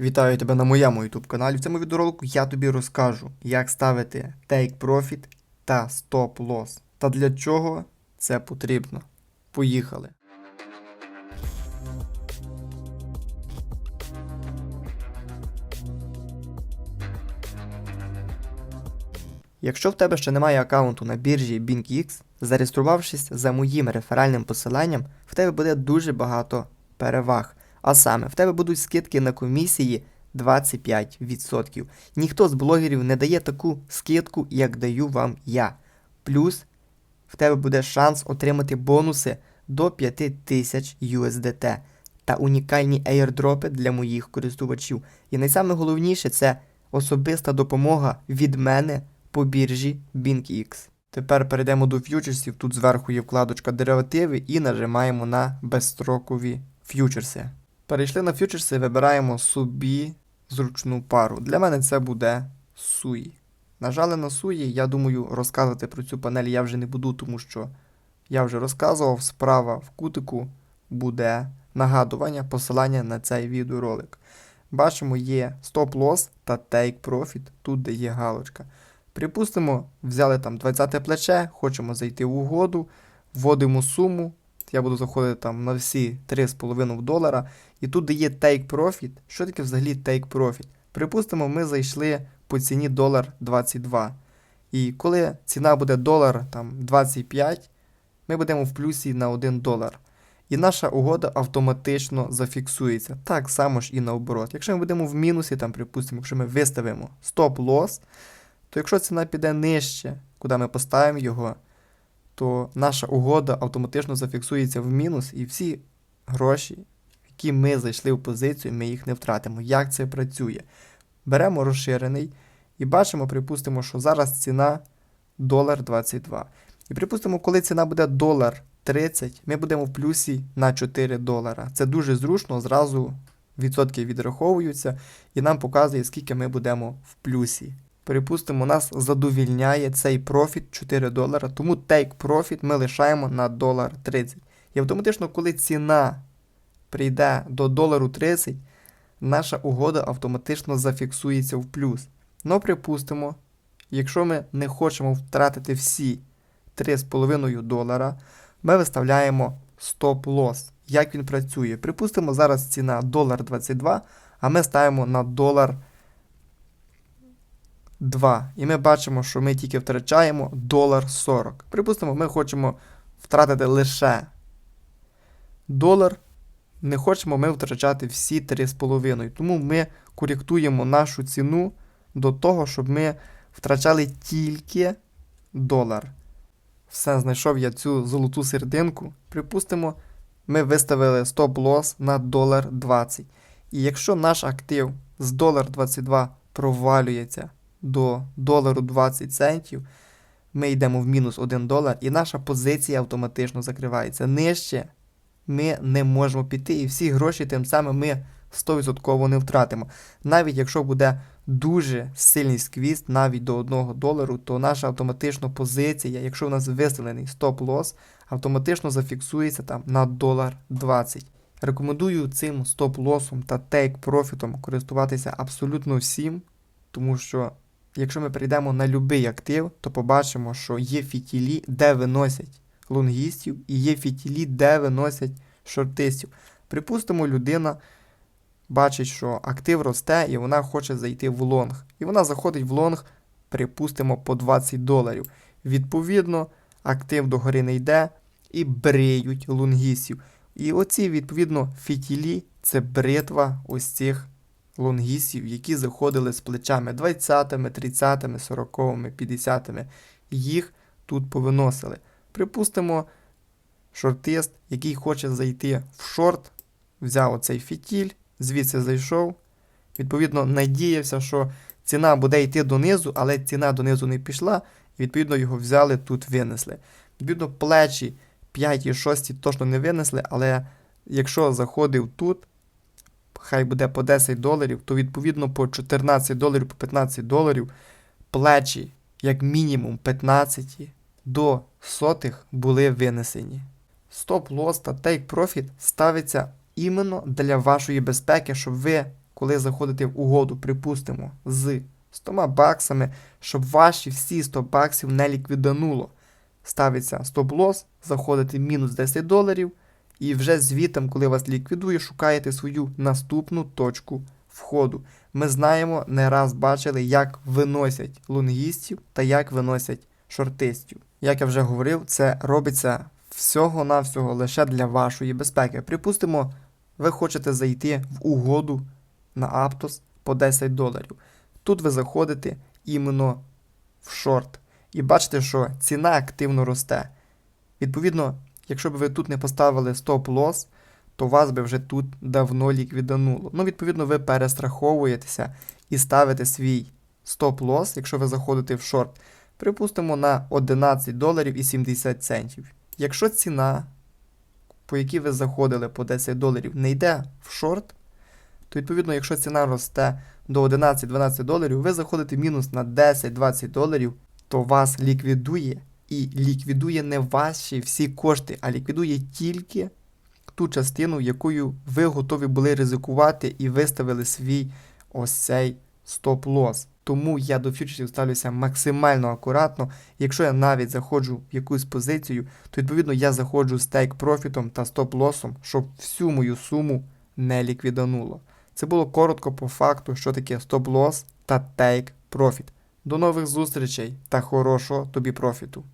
Вітаю тебе на моєму YouTube каналі. В цьому відеоролику я тобі розкажу, як ставити Take Profit та Stop Loss. Та для чого це потрібно. Поїхали. Якщо в тебе ще немає аккаунту на біржі BingX, зареєструвавшись за моїм реферальним посиланням, в тебе буде дуже багато переваг. А саме, в тебе будуть скидки на комісії 25%. Ніхто з блогерів не дає таку скидку, як даю вам я. Плюс в тебе буде шанс отримати бонуси до 5000 USDT та унікальні airdропи для моїх користувачів. І найсаме це особиста допомога від мене по біржі BingX. Тепер перейдемо до ф'ючерсів. Тут зверху є вкладочка деривативи і нажимаємо на безстрокові ф'ючерси. Перейшли на ф'ючерси, вибираємо собі зручну пару. Для мене це буде суї. Нажали на суї, я думаю, розказувати про цю панель я вже не буду, тому що я вже розказував, справа в кутику буде нагадування, посилання на цей відеоролик. Бачимо, є стоп-лосс та take profit, тут де є галочка. Припустимо, взяли там 20 плече, хочемо зайти в угоду, вводимо суму. Я буду заходити там на всі 3,5 долара. І тут де є take profit. Що таке взагалі take profit? Припустимо, ми зайшли по ціні долар 22. І коли ціна буде долар там 25, ми будемо в плюсі на 1 долар. І наша угода автоматично зафіксується. Так само ж і наоборот. Якщо ми будемо в мінусі, там, припустимо, якщо ми виставимо стоп-лосс, то якщо ціна піде нижче, куди ми поставимо його, то наша угода автоматично зафіксується в мінус, і всі гроші, які ми зайшли в позицію, ми їх не втратимо. Як це працює? Беремо розширений і бачимо, припустимо, що зараз ціна долар 22. І припустимо, коли ціна буде долар 30, ми будемо в плюсі на 4 долара. Це дуже зручно, зразу відсотки відраховуються і нам показує, скільки ми будемо в плюсі. Припустимо, нас задовільняє цей профіт 4 долара, тому take profit ми лишаємо на долар 30. І автоматично, коли ціна прийде до долару 30, наша угода автоматично зафіксується в плюс. Ну, припустимо, якщо ми не хочемо втратити всі 3,5 долара, ми виставляємо стоп-лосс. Як він працює? Припустимо, зараз ціна долар 22, а ми ставимо на долар 2. І ми бачимо, що ми тільки втрачаємо долар 40. Припустимо, ми хочемо втратити лише долар. Не хочемо ми втрачати всі 3,5. Тому ми коректуємо нашу ціну до того, щоб ми втрачали тільки долар. Все, знайшов я цю золоту серединку. Припустимо, ми виставили стоп-лосс на долар 20. І якщо наш актив з долар 22 провалюється до долару 20 центів, ми йдемо в мінус 1 долар, і наша позиція автоматично закривається. Нижче ми не можемо піти, і всі гроші тим самим ми 100% не втратимо. Навіть якщо буде дуже сильний сквіст, навіть до 1 долару, то наша автоматично позиція, якщо у нас виставлений стоп-лосс, автоматично зафіксується там на долар 20. Рекомендую цим стоп-лосом та тейк-профітом користуватися абсолютно всім, тому що якщо ми перейдемо на будь-який актив, то побачимо, що є фітілі, де виносять лонгістів, і є фітілі, де виносять шортистів. Припустимо, людина бачить, що актив росте, і вона хоче зайти в лонг. І вона заходить в лонг, припустимо, по 20 доларів. Відповідно, актив догори не йде і бриють лонгістів. І оці, відповідно, фітілі це бритва ось цих лонгістів, які заходили з плечами 20, 30, 40, 50. Їх тут повиносили. Припустимо, шортист, який хоче зайти в шорт, взяв оцей фітіль, звідси зайшов. Відповідно, надіявся, що ціна буде йти донизу, але ціна донизу не пішла, відповідно його взяли, тут винесли. Відповідно, плечі 5 і 6 точно не винесли, але якщо заходив тут, хай буде по 10 доларів, то відповідно по 14 доларів, по 15 доларів плечі, як мінімум 15 до сотих були винесені. Стоп-лосс та take profit ставиться іменно для вашої безпеки, щоб ви коли заходите в угоду, припустимо, з 100 баксами, щоб ваші всі 100 баксів не ліквідануло. Ставиться стоп-лосс, заходите мінус 10 доларів, і вже звітом, коли вас ліквідує, шукаєте свою наступну точку входу. Ми знаємо, не раз бачили, як виносять лонгістів та як виносять шортистів. Як я вже говорив, це робиться всього-навсього лише для вашої безпеки. Припустимо, ви хочете зайти в угоду на Aptos по 10 доларів. Тут ви заходите іменно в шорт і бачите, що ціна активно росте. Відповідно, якщо б ви тут не поставили стоп-лосс, то вас би вже тут давно ліквідануло. Ну, відповідно, ви перестраховуєтеся і ставите свій стоп-лосс, якщо ви заходите в шорт, припустимо, на 11 доларів і 70 центів. Якщо ціна, по якій ви заходили по 10 доларів, не йде в шорт, то відповідно, якщо ціна росте до 11-12 доларів, ви заходите мінус на 10-20 доларів, то вас ліквідує і ліквідує не ваші всі кошти, а ліквідує тільки ту частину, якою ви готові були ризикувати і виставили свій ось цей стоп-лосс. Тому я до фьючерсів ставлюся максимально акуратно. Якщо я навіть заходжу в якусь позицію, то відповідно я заходжу з тейк профітом та стоп-лосом, щоб всю мою суму не ліквідануло. Це було коротко по факту, що таке стоп-лосс та тейк профіт. До нових зустрічей та хорошого тобі профіту!